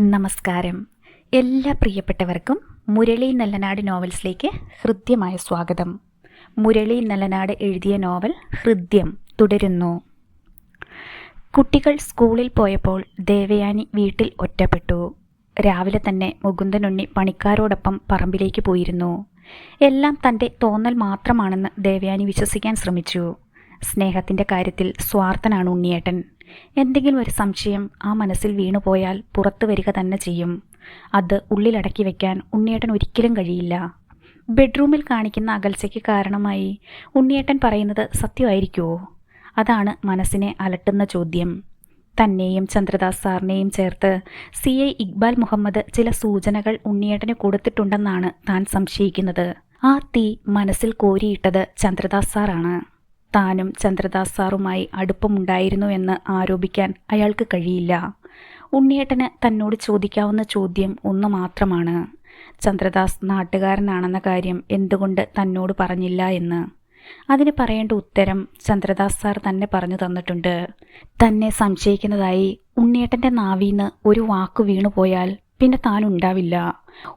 നമസ്കാരം. എല്ലാ പ്രിയപ്പെട്ടവർക്കും മുരളി നല്ലനാട് നോവൽസിലേക്ക് ഹൃദ്യമായ സ്വാഗതം. മുരളി നല്ലനാട് എഴുതിയ നോവൽ ഹൃദ്യം തുടരുന്നു. കുട്ടികൾ സ്കൂളിൽ പോയപ്പോൾ ദേവയാനി വീട്ടിൽ ഒറ്റപ്പെട്ടു. രാവിലെ തന്നെ മുകുന്ദനുണ്ണി പണിക്കാരോടൊപ്പം പറമ്പിലേക്ക് പോയിരുന്നു. എല്ലാം തന്റെ തോന്നൽ മാത്രമാണെന്ന് ദേവയാനി വിശ്വസിക്കാൻ ശ്രമിച്ചു. സ്നേഹത്തിന്റെ കാര്യത്തിൽ സ്വാർത്ഥനാണ് ഉണ്ണിയേട്ടൻ. എന്തെങ്കിലും ഒരു സംശയം ആ മനസ്സിൽ വീണുപോയാൽ പുറത്തു വരിക തന്നെ ചെയ്യും. അത് ഉള്ളിലടക്കി വെക്കാൻ ഉണ്ണിയേട്ടൻ ഒരിക്കലും കഴിയില്ല. ബെഡ്റൂമിൽ കാണിക്കുന്ന അകൽച്ചയ്ക്ക് കാരണമായി ഉണ്ണിയേട്ടൻ പറയുന്നത് സത്യമായിരിക്കുമോ അതാണ് മനസ്സിനെ അലട്ടുന്ന ചോദ്യം. തന്നെയും ചന്ദ്രദാസ് സാറിനെയും ചേർത്ത് സി. ഐ. ഇക്ബാൽ മുഹമ്മദ് ചില സൂചനകൾ ഉണ്ണിയേട്ടന് കൊടുത്തിട്ടുണ്ടെന്നാണ് താൻ സംശയിക്കുന്നത്. ആ തീ മനസ്സിൽ കോരിയിട്ടത് ചന്ദ്രദാസ് സാറാണ്. താനും ചന്ദ്രദാസ് സാറുമായി അടുപ്പമുണ്ടായിരുന്നു എന്ന് ആരോപിക്കാൻ അയാൾക്ക് കഴിയില്ല. ഉണ്ണിയേട്ടന് തന്നോട് ചോദിക്കാവുന്ന ചോദ്യം ഒന്ന് മാത്രമാണ്. ചന്ദ്രദാസ് നാട്ടുകാരനാണെന്ന കാര്യം എന്തുകൊണ്ട് തന്നോട് പറഞ്ഞില്ല എന്ന്. അതിന് പറയേണ്ട ഉത്തരം ചന്ദ്രദാസ് സാർ തന്നെ പറഞ്ഞു തന്നിട്ടുണ്ട്. തന്നെ സംശയിക്കുന്നതായി ഉണ്ണിയേട്ടന്റെ നാവീന്ന് ഒരു വാക്ക് വീണുപോയാൽ പിന്നെ താൻ ഉണ്ടാവില്ല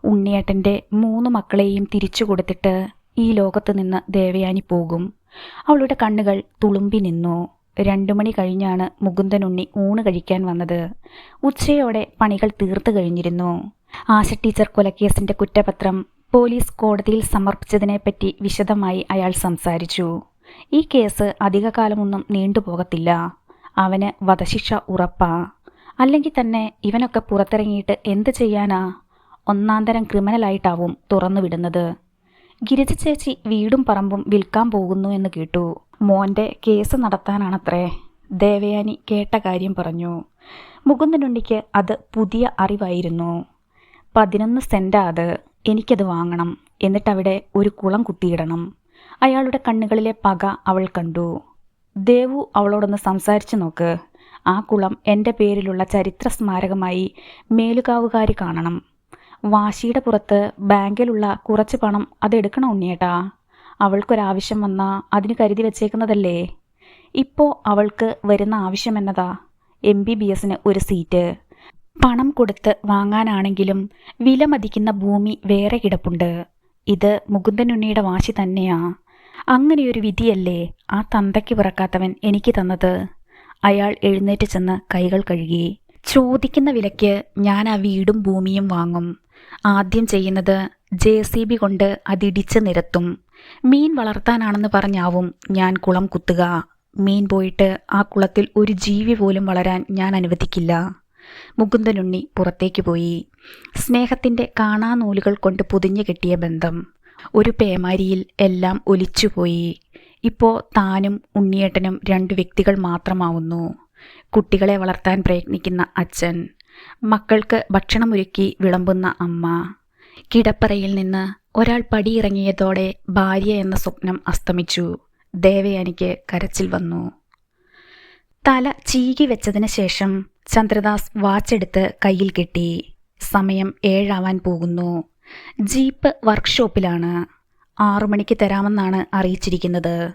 ഉണ്ണിയേട്ടന്റെ മൂന്ന് മക്കളെയും തിരിച്ചു കൊടുത്തിട്ട് ഈ ലോകത്ത് നിന്ന് ദേവയാനി പോകും. അവളുടെ കണ്ണുകൾ തുളുമ്പി നിന്നു. രണ്ടു മണി കഴിഞ്ഞാണ് മുകുന്ദനുണ്ണി ഊണ് കഴിക്കാൻ വന്നത്. ഉച്ചയോടെ പണികൾ തീർത്തു കഴിഞ്ഞിരുന്നു. ആശ ടീച്ചർ കൊലക്കേസിന്റെ കുറ്റപത്രം പോലീസ് കോടതിയിൽ സമർപ്പിച്ചതിനെപ്പറ്റി വിശദമായി അയാൾ സംസാരിച്ചു. ഈ കേസ് അധികകാലമൊന്നും നീണ്ടുപോകത്തില്ല. അവന് വധശിക്ഷ ഉറപ്പാ. അല്ലെങ്കിൽ തന്നെ ഇവനൊക്കെ പുറത്തിറങ്ങിയിട്ട് എന്ത് ചെയ്യാനാ? ഒന്നാന്തരം ക്രിമിനലായിട്ടാവും തുറന്നുവിടുന്നത്. ഗിരിജ ചേച്ചി വീടും പറമ്പും വിൽക്കാൻ പോകുന്നു എന്ന് കേട്ടു. മോന്റെ കേസ് നടത്താനാണത്രേ. ദേവയാനി കേട്ട കാര്യം പറഞ്ഞു. മുകുന്ദനുണ്ണിക്ക് അത് പുതിയ അറിവായിരുന്നു. പതിനൊന്ന് സെന്റാ അത്. എനിക്കത് വാങ്ങണം. എന്നിട്ടവിടെ ഒരു കുളം കുത്തിയിടണം. അയാളുടെ കണ്ണുകളിലെ പക അവൾ കണ്ടു. ദേവു അവളോടൊന്ന് സംസാരിച്ചു നോക്ക്. ആ കുളം എന്റെ പേരിലുള്ള ചരിത്ര സ്മാരകമായി മേലുകാവുകാരി കാണണം. വാശിയുടെ പുറത്ത് ബാങ്കിലുള്ള കുറച്ച് പണം അതെടുക്കണം ഉണ്ണിയേട്ടാ? അവൾക്കൊരാവശ്യം വന്നാൽ അതിന് കരുതി വെച്ചേക്കുന്നതല്ലേ? ഇപ്പോൾ അവൾക്ക് വരുന്ന ആവശ്യം എന്നതാ? എം ബി ബി എസിന് ഒരു സീറ്റ്. പണം കൊടുത്ത് വാങ്ങാനാണെങ്കിലും വില മതിക്കുന്ന ഭൂമി വേറെ കിടപ്പുണ്ട്. ഇത് മുകുന്ദനുണ്ണിയുടെ വാശി തന്നെയാ. അങ്ങനെയൊരു വിധിയല്ലേ ആ തന്തയ്ക്ക് പിറക്കാത്തവൻ എനിക്ക് തന്നത്? അയാൾ എഴുന്നേറ്റ് ചെന്ന് കൈകൾ കഴുകി. ചോദിക്കുന്ന വിലയ്ക്ക് ഞാൻ ആ വീടും ഭൂമിയും വാങ്ങും. ആദ്യം ചെയ്യുന്നത് ജെ സി ബി കൊണ്ട് അതിടിച്ച് നിരത്തും. മീൻ വളർത്താനാണെന്ന് പറഞ്ഞാവും ഞാൻ കുളം കുത്തുക. മീൻ പോയിട്ട് ആ കുളത്തിൽ ഒരു ജീവി പോലും വളരാൻ ഞാൻ അനുവദിക്കില്ല. മുകുന്ദനുണ്ണി പുറത്തേക്ക് പോയി. സ്നേഹത്തിന്റെ കാണാനൂലുകൾ കൊണ്ട് പൊതിഞ്ഞു കെട്ടിയ ബന്ധം. ഒരു പേമാരിയിൽ എല്ലാം ഒലിച്ചുപോയി ഇപ്പോൾ താനും ഉണ്ണിയേട്ടനും രണ്ട് വ്യക്തികൾ മാത്രമാവുന്നു. കുട്ടികളെ വളർത്താൻ പ്രയത്നിക്കുന്ന അച്ഛൻ. മക്കൾക്ക് ഭക്ഷണമൊരുക്കി വിളമ്പുന്ന അമ്മ. കിടപ്പറയിൽ നിന്ന് ഒരാൾ പടിയിറങ്ങിയതോടെ ഭാര്യ എന്ന സ്വപ്നം അസ്തമിച്ചു. ദേവയാനിക്ക് കരച്ചിൽ വന്നു. തല ചീകി വെച്ചതിന് ശേഷം ചന്ദ്രദാസ് വാച്ചെടുത്ത് കയ്യിൽ കെട്ടി. സമയം ഏഴാവാൻ പോകുന്നു. ജീപ്പ് വർക്ക്ഷോപ്പിലാണ്. ആറു മണിക്ക് തരാമെന്നാണ് അറിയിച്ചിരിക്കുന്നത്.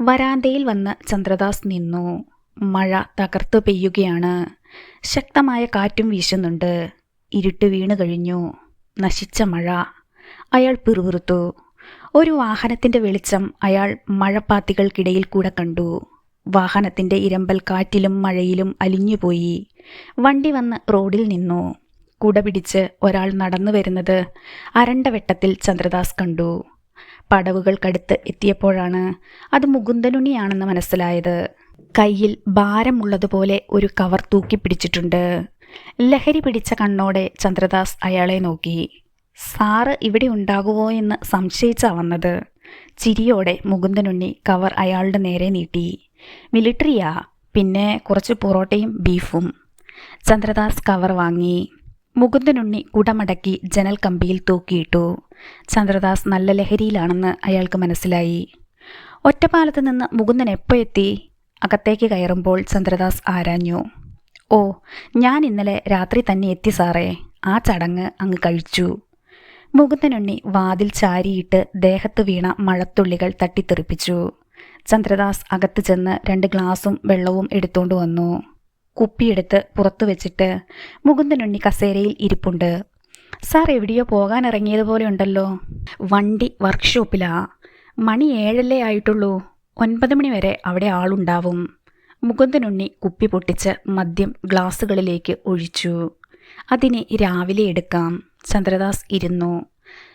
വരാന്തയിൽ വന്ന് ചന്ദ്രദാസ് നിന്നു. മഴ തകർത്തു പെയ്യുകയാണ്. ശക്തമായ കാറ്റും വീശുന്നുണ്ട്. ഇരുട്ട് വീണു കഴിഞ്ഞു. നശിച്ച മഴ. അയാൾ പിറുപിറുത്തു. ഒരു വാഹനത്തിന്റെ വെളിച്ചം അയാൾ മഴപ്പാത്തികൾക്കിടയിൽ കൂടെ കണ്ടു. വാഹനത്തിന്റെ ഇരമ്പൽ കാറ്റിലും മഴയിലും അലിഞ്ഞുപോയി. വണ്ടി വന്ന് റോഡിൽ നിന്നു. കുട പിടിച്ച് ഒരാൾ നടന്നു വരുന്നത് അരണ്ട വെട്ടത്തിൽ ചന്ദ്രദാസ് കണ്ടു. പടവുകൾക്കടുത്ത് എത്തിയപ്പോഴാണ് അത് മുകുന്ദനുണിയാണെന്ന് മനസ്സിലായത്. കയ്യിൽ ഭാരമുള്ളതുപോലെ ഒരു കവർ തൂക്കി പിടിച്ചിട്ടുണ്ട്. ലഹരി പിടിച്ച കണ്ണോടെ ചന്ദ്രദാസ് അയാളെ നോക്കി. സാറ് ഇവിടെ ഉണ്ടാകുമോ എന്ന് സംശയിച്ചാ വന്നത്. ചിരിയോടെ മുകുന്ദനുണ്ണി കവർ അയാളുടെ നേരെ നീട്ടി. മിലിട്ടറിയാ പിന്നെ കുറച്ച് പൊറോട്ടയും ബീഫും. ചന്ദ്രദാസ് കവർ വാങ്ങി. മുകുന്ദനുണ്ണി കുടമടക്കി ജനൽ കമ്പിയിൽ തൂക്കിയിട്ടു. ചന്ദ്രദാസ് നല്ല ലഹരിയിലാണെന്ന് അയാൾക്ക് മനസ്സിലായി. ഒറ്റപ്പാലത്ത് നിന്ന് മുകുന്ദൻ എപ്പോൾ എത്തി? അകത്തേക്ക് കയറുമ്പോൾ ചന്ദ്രദാസ് ആരാഞ്ഞു. ഓ ഞാൻ ഇന്നലെ രാത്രി തന്നെ എത്തി സാറേ. ആ ചടങ്ങ് അങ്ങ് കഴിച്ചു മുകുന്ദനുണ്ണി വാതിൽ ചാരിയിട്ട് ദേഹത്ത് വീണ മഴത്തുള്ളികൾ തട്ടിത്തെറിപ്പിച്ചു. ചന്ദ്രദാസ് അകത്ത് ചെന്ന് രണ്ട് ഗ്ലാസും വെള്ളവും എടുത്തുകൊണ്ട് വന്നു. കുപ്പിയെടുത്ത് പുറത്തു വെച്ചിട്ട് മുകുന്ദനുണ്ണി കസേരയിൽ ഇരിപ്പുണ്ട്. സാർ എവിടെയോ പോകാൻ ഇറങ്ങിയതുപോലെ ഉണ്ടല്ലോ. വണ്ടി വർക്ക്ഷോപ്പിലാ മണി ഏഴല്ലേ ആയിട്ടുള്ളൂ. ഒൻപത് മണിവരെ അവിടെ ആളുണ്ടാവും. മുകുന്ദനുണ്ണി കുപ്പി പൊട്ടിച്ച് മദ്യം ഗ്ലാസ്സുകളിലേക്ക് ഒഴിച്ചു. അതിനെ രാവിലെ എടുക്കാം ചന്ദ്രദാസ് ഇരുന്നു.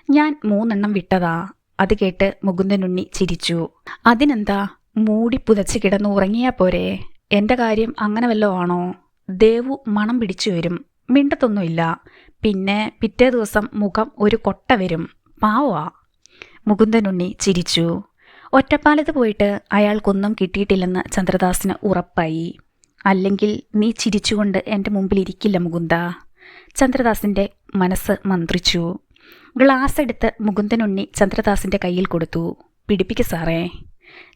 ഞാൻ മൂന്നെണ്ണം വിട്ടതാ അത് കേട്ട് മുകുന്ദനുണ്ണി ചിരിച്ചു. അതിനെന്താ? മൂടി പുതച്ച് കിടന്ന് ഉറങ്ങിയാ പോരെ. എന്റെ കാര്യം അങ്ങനെ വല്ലോ ആണോ? ദേവു മണം പിടിച്ചു വരും. മിണ്ടത്തൊന്നുമില്ല. പിന്നെ പിറ്റേ ദിവസം മുഖം ഒരു കൊട്ട വരും. പാവാ മുകുന്ദനുണ്ണി ചിരിച്ചു. ഒറ്റപ്പാലത്ത് പോയിട്ട് അയാൾക്കൊന്നും കിട്ടിയിട്ടില്ലെന്ന് ചന്ദ്രദാസിന് ഉറപ്പായി. അല്ലെങ്കിൽ നീ ചിരിച്ചുകൊണ്ട് എന്റെ മുമ്പിലിരിക്കില്ല മുകുന്ദ. ചന്ദ്രദാസിന്റെ മനസ്സ് മന്ത്രിച്ചു. ഗ്ലാസ് എടുത്ത് മുകുന്ദനുണ്ണി ചന്ദ്രദാസിന്റെ കയ്യിൽ കൊടുത്തു. പിടിപ്പിക്ക് സാറേ.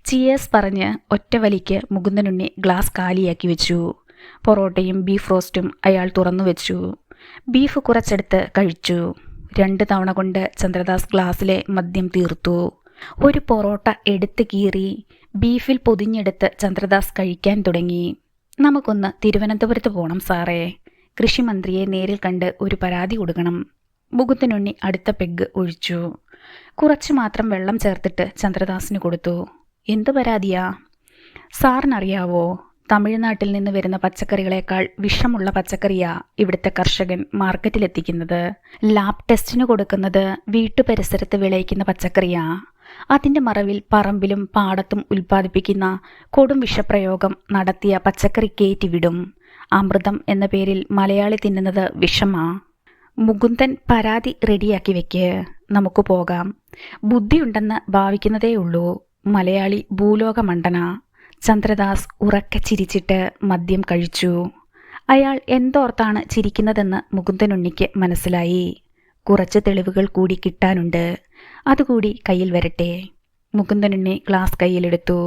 ചിയേഴ്സ് പറഞ്ഞ് ഒറ്റ വലിക്ക് മുകുന്ദനുണ്ണി ഗ്ലാസ് കാലിയാക്കി വെച്ചു. പൊറോട്ടയും ബീഫ് റോസ്റ്റും അയാൾ തുറന്നു വെച്ചു. ബീഫ് കുറച്ചെടുത്ത് കഴിച്ചു. രണ്ട് തവണ കൊണ്ട് ചന്ദ്രദാസ് ഗ്ലാസ്സിലെ മദ്യം തീർത്തു. ഒരു പൊറോട്ട എടുത്ത് കീറി ബീഫിൽ പൊതിഞ്ഞെടുത്ത് ചന്ദ്രദാസ് കഴിക്കാൻ തുടങ്ങി. നമുക്കൊന്ന് തിരുവനന്തപുരത്ത് പോകണം സാറേ. കൃഷിമന്ത്രിയെ നേരിൽ കണ്ട് ഒരു പരാതി കൊടുക്കണം. മുകുന്ദനുണ്ണി അടുത്ത പെഗ് ഒഴിച്ചു. കുറച്ച് മാത്രം വെള്ളം ചേർത്തിട്ട് ചന്ദ്രദാസിന് കൊടുത്തു. എന്ത് പരാതിയാ? സാറിനറിയാവോ? തമിഴ്നാട്ടിൽ നിന്ന് വരുന്ന പച്ചക്കറികളേക്കാൾ വിഷമുള്ള പച്ചക്കറിയാ ഇവിടുത്തെ കർഷകൻ മാർക്കറ്റിലെത്തിക്കുന്നത്. ലാബ് ടെസ്റ്റിന് കൊടുക്കുന്നത് വീട്ടുപരിസരത്ത് വിളയിക്കുന്ന പച്ചക്കറിയാ. അതിന്റെ മറവിൽ പറമ്പിലും പാടത്തും ഉൽപ്പാദിപ്പിക്കുന്ന കൊടും വിഷപ്രയോഗം നടത്തിയ പച്ചക്കറി കയറ്റിവിടും അമൃതം എന്ന പേരിൽ മലയാളി തിന്നുന്നത് വിഷമാ. മുകുന്ദൻ പരാതി റെഡിയാക്കി വെക്ക്. നമുക്ക് പോകാം. ബുദ്ധിയുണ്ടെന്ന് ഭാവിക്കുന്നതേ ഉള്ളൂ. മലയാളി ഭൂലോകമണ്ഡന ചന്ദ്രദാസ് ഉറക്കെ ചിരിച്ചിട്ട് മദ്യം കഴിച്ചു. അയാൾ എന്തോർത്താണ് ചിരിക്കുന്നതെന്ന് മുകുന്ദനുണ്ണിക്ക് മനസ്സിലായി. കുറച്ച് തെളിവുകൾ കൂടി കിട്ടാനുണ്ട്. അതുകൂടി കയ്യിൽ വരട്ടെ. മുകുന്ദനെ ഗ്ലാസ് കയ്യിലെടുത്തു.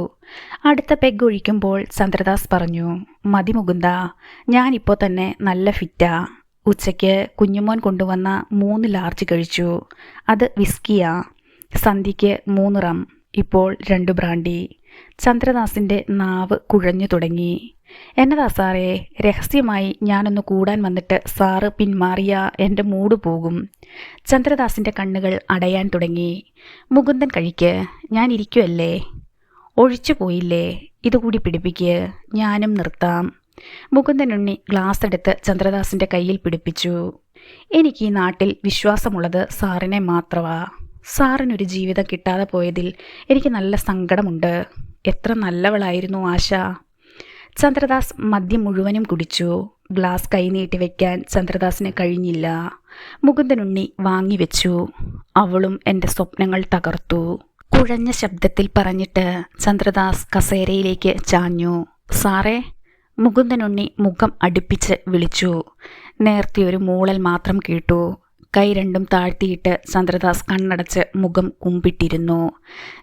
അടുത്ത പെഗ് ഒഴിക്കുമ്പോൾ ചന്ദ്രദാസ് പറഞ്ഞു മതി മുകുന്ദ ഞാനിപ്പോൾ തന്നെ നല്ല ഫിറ്റാ ഉച്ചയ്ക്ക് കുഞ്ഞുമോൻ കൊണ്ടുവന്ന മൂന്ന് ലാർജ് കഴിച്ചു. അത് വിസ്കിയാ സന്ധ്യയ്ക്ക് മൂന്ന് റം ഇപ്പോൾ രണ്ട് ബ്രാൻഡി ചന്ദ്രദാസിന്റെ നാവ് കുഴഞ്ഞു തുടങ്ങി. എന്നതാ സാറേ രഹസ്യമായി ഞാനൊന്ന് കൂടാൻ വന്നിട്ട് സാറ് പിന്മാറിയ എന്റെ മൂട് പോകും. ചന്ദ്രദാസിന്റെ കണ്ണുകൾ അടയാൻ തുടങ്ങി. മുകുന്ദൻ കഴിക്ക് ഞാൻ ഇരിക്കുമല്ലേ ഒഴിച്ചു പോയില്ലേ? ഇതുകൂടി പിടിപ്പിക്ക് ഞാനും നിർത്താം. മുകുന്ദനുണ്ണി ഗ്ലാസ് എടുത്ത് ചന്ദ്രദാസിന്റെ കയ്യിൽ പിടിപ്പിച്ചു. എനിക്ക് ഈ നാട്ടിൽ വിശ്വാസമുള്ളത് സാറിനെ മാത്രമാ സാറിനൊരു ജീവിതം കിട്ടാതെ പോയതിൽ എനിക്ക് നല്ല സങ്കടമുണ്ട്. എത്ര നല്ലവളായിരുന്നു ആശ. ചന്ദ്രദാസ് മദ്യം മുഴുവനും കുടിച്ചു. ഗ്ലാസ് കൈനീട്ടി വയ്ക്കാൻ ചന്ദ്രദാസിന് കഴിഞ്ഞില്ല. മുകുന്ദനുണ്ണി വാങ്ങിവെച്ചു അവളും എന്റെ സ്വപ്നങ്ങൾ തകർത്തു. കുഴഞ്ഞ ശബ്ദത്തിൽ പറഞ്ഞിട്ട് ചന്ദ്രദാസ് കസേരയിലേക്ക് ചാഞ്ഞു. സാറേ മുകുന്ദനുണ്ണി മുഖം അടുപ്പിച്ച് വിളിച്ചു. നേർത്തിയൊരു മൂളൽ മാത്രം കേട്ടു. കൈ രണ്ടും താഴ്ത്തിയിട്ട് ചന്ദ്രദാസ് കണ്ണടച്ച് മുഖം കുമ്പിട്ടിരുന്നു.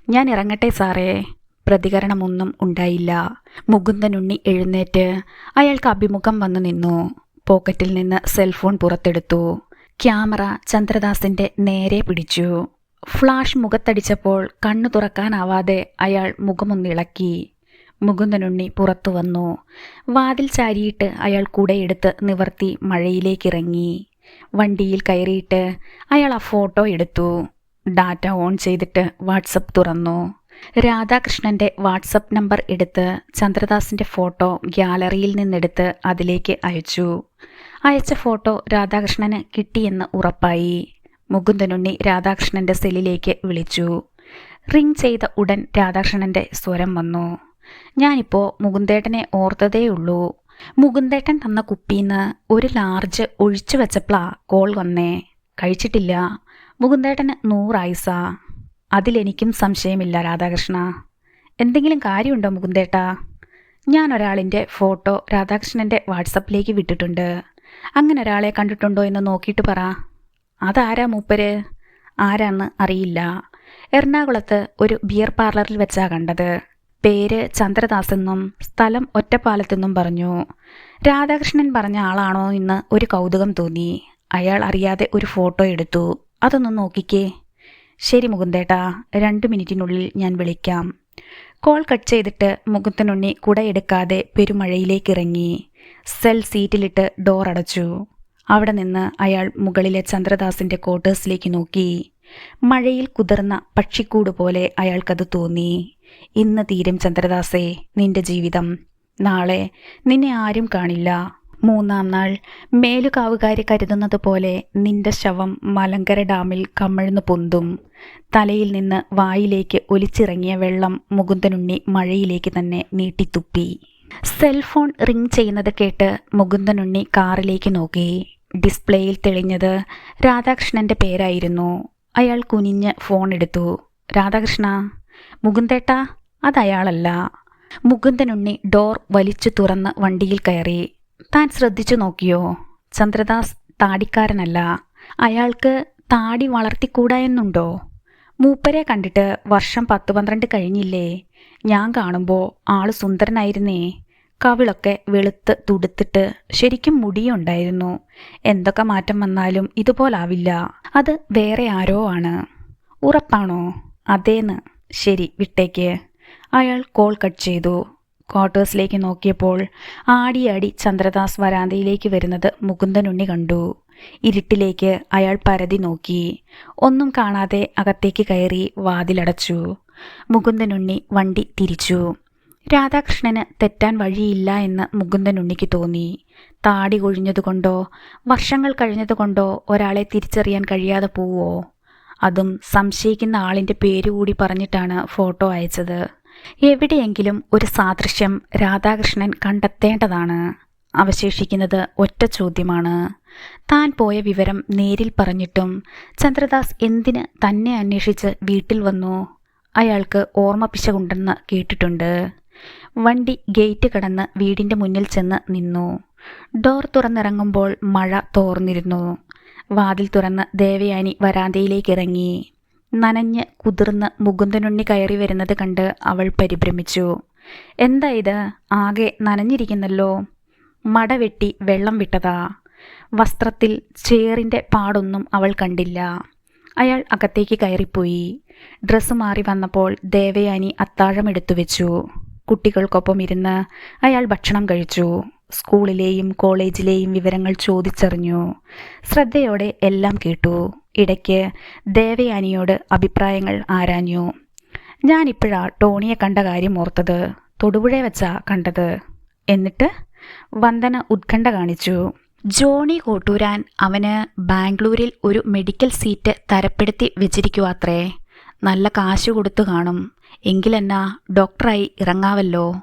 ഞാൻ ഇറങ്ങട്ടെ സാറേ പ്രതികരണമൊന്നും ഉണ്ടായില്ല. മുകുന്ദനുണ്ണി എഴുന്നേറ്റ് അയാൾക്ക് അഭിമുഖം വന്നു നിന്നു. പോക്കറ്റിൽ നിന്ന് സെൽഫോൺ പുറത്തെടുത്തു. ക്യാമറ ചന്ദ്രദാസിന്റെ നേരെ പിടിച്ചു. ഫ്ലാഷ് മുഖത്തടിച്ചപ്പോൾ കണ്ണു തുറക്കാനാവാതെ അയാൾ മുഖമൊന്നിളക്കി മുകുന്ദനുണ്ണി പുറത്തു വന്നു. വാതിൽ ചാരിയിട്ട് അയാൾ കുടയെടുത്ത് നിവർത്തി മഴയിലേക്കിറങ്ങി. വണ്ടിയിൽ കയറിയിട്ട് അയാൾ ആ ഫോട്ടോ എടുത്തു. ഡാറ്റ ഓൺ ചെയ്തിട്ട് വാട്സപ്പ് തുറന്നു. രാധാകൃഷ്ണന്റെ വാട്സപ്പ് നമ്പർ എടുത്ത് ചന്ദ്രദാസിന്റെ ഫോട്ടോ ഗ്യാലറിയിൽ നിന്നെടുത്ത് അതിലേക്ക് അയച്ചു. അയച്ച ഫോട്ടോ രാധാകൃഷ്ണന് കിട്ടിയെന്ന് ഉറപ്പായി. മുകുന്ദനുണ്ണി രാധാകൃഷ്ണന്റെ സെല്ലിലേക്ക് വിളിച്ചു. റിംഗ് ചെയ്ത ഉടൻ രാധാകൃഷ്ണന്റെ സ്വരം വന്നു. ഞാനിപ്പോൾ മുകുന്ദേട്ടനെ ഓർത്തതേയുള്ളൂ. മുകുന്ദേട്ടൻ തന്ന കുപ്പിന്ന് ഒരു ലാർജ് ഒഴിച്ചു വെച്ചപ്പോളാ കോൾ വന്നേ. കഴിച്ചിട്ടില്ല. മുകുന്ദേട്ടന് നൂറായുസ. അതിലെനിക്കും സംശയമില്ല രാധാകൃഷ്ണ. എന്തെങ്കിലും കാര്യമുണ്ടോ മുകുന്ദേട്ടാ? ഞാൻ ഒരാളിന്റെ ഫോട്ടോ രാധാകൃഷ്ണന്റെ വാട്സപ്പിലേക്ക് വിട്ടിട്ടുണ്ട്. അങ്ങനെ ഒരാളെ കണ്ടിട്ടുണ്ടോ എന്ന് നോക്കിയിട്ട് പറ. അതാരാ മൂപ്പര്? ആരാന്ന് അറിയില്ല. എറണാകുളത്ത് ഒരു ബിയർ പാർലറിൽ വെച്ചാ കണ്ടത്. പേര് ചന്ദ്രദാസ് എന്നും സ്ഥലം ഒറ്റപ്പാലത്തെന്നും പറഞ്ഞു. രാധാകൃഷ്ണൻ പറഞ്ഞ ആളാണോ എന്ന് ഒരു കൗതുകം തോന്നി. അയാൾ അറിയാതെ ഒരു ഫോട്ടോ എടുത്തു. അതൊന്ന് നോക്കിക്കേ. ശരി മുകുന്ദേട്ടാ രണ്ട് മിനിറ്റിനുള്ളിൽ ഞാൻ വിളിക്കാം. കോൾ കട്ട് ചെയ്തിട്ട് മുകുന്ദനുണ്ണി കുടയെടുക്കാതെ പെരുമഴയിലേക്ക് ഇറങ്ങി സെൽ സീറ്റിലിട്ട് ഡോർ അടച്ചു. അവിടെ നിന്ന് അയാൾ മുകളിലെ ചന്ദ്രദാസിന്റെ ക്വാർട്ടേഴ്സിലേക്ക് നോക്കി. മഴയിൽ കുതിർന്ന പക്ഷിക്കൂട് പോലെ അയാൾക്കത് തോന്നി. ഇന്ന് തീരും ചന്ദ്രദാസേ നിന്റെ ജീവിതം. നാളെ നിന്നെ ആരും കാണില്ല. മൂന്നാം നാൾ മേലുകാവുകാരി കരുതുന്നത് പോലെ നിന്റെ ശവം മലങ്കര ഡാമിൽ കമഴ്ന്നു പൊന്തും. തലയിൽ നിന്ന് വായിലേക്ക് ഒലിച്ചിറങ്ങിയ വെള്ളം മുകുന്ദനുണ്ണി മഴയിലേക്ക് തന്നെ നീട്ടിത്തുപ്പി. സെൽഫോൺ റിംഗ് ചെയ്യുന്നത് കേട്ട് മുകുന്ദനുണ്ണി കാറിലേക്ക് നോക്കി. ഡിസ്പ്ലേയിൽ തെളിഞ്ഞത് രാധാകൃഷ്ണന്റെ പേരായിരുന്നു. അയാൾ കുനിഞ്ഞ് ഫോൺ എടുത്തു. രാധാകൃഷ്ണ മുകുന്ദേട്ടാ അതയാളല്ല. മുകുന്ദനുണ്ണി ഡോർ വലിച്ചു തുറന്ന് വണ്ടിയിൽ കയറി. താൻ ശ്രദ്ധിച്ചു നോക്കിയോ? ചന്ദ്രദാസ് താടിക്കാരനല്ല. അയാൾക്ക് താടി വളർത്തിക്കൂടാ എന്നുണ്ടോ? മൂപ്പരെ കണ്ടിട്ട് വർഷം പത്ത് പന്ത്രണ്ട് കഴിഞ്ഞില്ലേ? ഞാൻ കാണുമ്പോൾ ആൾ സുന്ദരനായിരുന്നേ. കവിളൊക്കെ വെളുത്ത് തുടുത്തിട്ട് ശരിക്കും മുടിയുണ്ടായിരുന്നു. എന്തൊക്കെ മാറ്റം വന്നാലും ഇതുപോലാവില്ല. അത് വേറെ ആരോ ആണ്. ഉറപ്പാണോ? അതേന്ന്. ശരി വിട്ടേക്ക്. അയാൾ കോൾ കട്ട് ചെയ്തു. ക്വാർട്ടേഴ്സിലേക്ക് നോക്കിയപ്പോൾ ആടിയാടി ചന്ദ്രദാസ് വരാന്തയിലേക്ക് വരുന്നത് മുകുന്ദനുണ്ണി കണ്ടു. ഇരുട്ടിലേക്ക് അയാൾ പരതി നോക്കി. ഒന്നും കാണാതെ അകത്തേക്ക് കയറി വാതിലടച്ചു. മുകുന്ദനുണ്ണി വണ്ടി തിരിച്ചു. രാധാകൃഷ്ണന് തെറ്റാൻ വഴിയില്ല എന്ന് മുകുന്ദനുണ്ണിക്ക് തോന്നി. താടി കൊഴിഞ്ഞതുകൊണ്ടോ വർഷങ്ങൾ കഴിഞ്ഞതുകൊണ്ടോ ഒരാളെ തിരിച്ചറിയാൻ കഴിയാതെ പോവോ? അതും സംശയിക്കുന്ന ആളിന്റെ പേരുകൂടി പറഞ്ഞിട്ടാണ് ഫോട്ടോ അയച്ചത്. എവിടെയെങ്കിലും ഒരു സാദൃശ്യം രാധാകൃഷ്ണൻ കണ്ടെത്തേണ്ടതാണ്. അവശേഷിക്കുന്നത് ഒറ്റ ചോദ്യമാണ്. താൻ പോയ വിവരം നേരിൽ പറഞ്ഞിട്ടും ചന്ദ്രദാസ് എന്തിന് തന്നെ അന്വേഷിച്ച് വീട്ടിൽ വന്നു? അയാൾക്ക് ഓർമ്മ പിശകുണ്ടെന്ന് കേട്ടിട്ടുണ്ട്. വണ്ടി ഗേറ്റ് കടന്ന് വീടിന്റെ മുന്നിൽ ചെന്ന് നിന്നു. ഡോർ തുറന്നിറങ്ങുമ്പോൾ മഴ തോർന്നിരുന്നു. വാതിൽ തുറന്ന് ദേവയാനി വരാന്തയിലേക്ക് ഇറങ്ങി നനഞ്ഞ് കുതിർന്ന് മുകുന്ദനുണ്ണി കയറി വരുന്നത് കണ്ട് അവൾ പരിഭ്രമിച്ചു. എന്താ ഇത്? ആകെ നനഞ്ഞിരിക്കുന്നല്ലോ. മടവെട്ടി വെള്ളം വിട്ടതാ. വസ്ത്രത്തിൽ ചേറിന്റെ പാടൊന്നും അവൾ കണ്ടില്ല. അയാൾ അകത്തേക്ക് കയറിപ്പോയി. ഡ്രസ്സ് മാറി വന്നപ്പോൾ ദേവയാനി അത്താഴം എടുത്തു വെച്ചു. കുട്ടികൾക്കൊപ്പം ഇരുന്ന് അയാൾ ഭക്ഷണം കഴിച്ചു. സ്കൂളിലെയും കോളേജിലെയും വിവരങ്ങൾ ചോദിച്ചറിഞ്ഞു. ശ്രദ്ധയോടെ എല്ലാം കേട്ടു. ഇടയ്ക്ക് ദേവയാനിയോട് അഭിപ്രായങ്ങൾ ആരാഞ്ഞു. ഞാനിപ്പോഴാ ടോണിയെ കണ്ട കാര്യം ഓർത്തത് തൊടുപുഴ വെച്ചാ കണ്ടത് എന്നിട്ട് വന്ദന ഉത്കണ്ഠ കാണിച്ചു. ജോണി കോട്ടൂരാൻ അവന് ബാംഗ്ലൂരിൽ ഒരു മെഡിക്കൽ സീറ്റ് തരപ്പെടുത്തി വെച്ചിരിക്കുവാത്രേ. നല്ല കാശ് കൊടുത്തു കാണും. എങ്കിലെന്നാ ഡോക്ടറായി ഇറങ്ങാവല്ലോ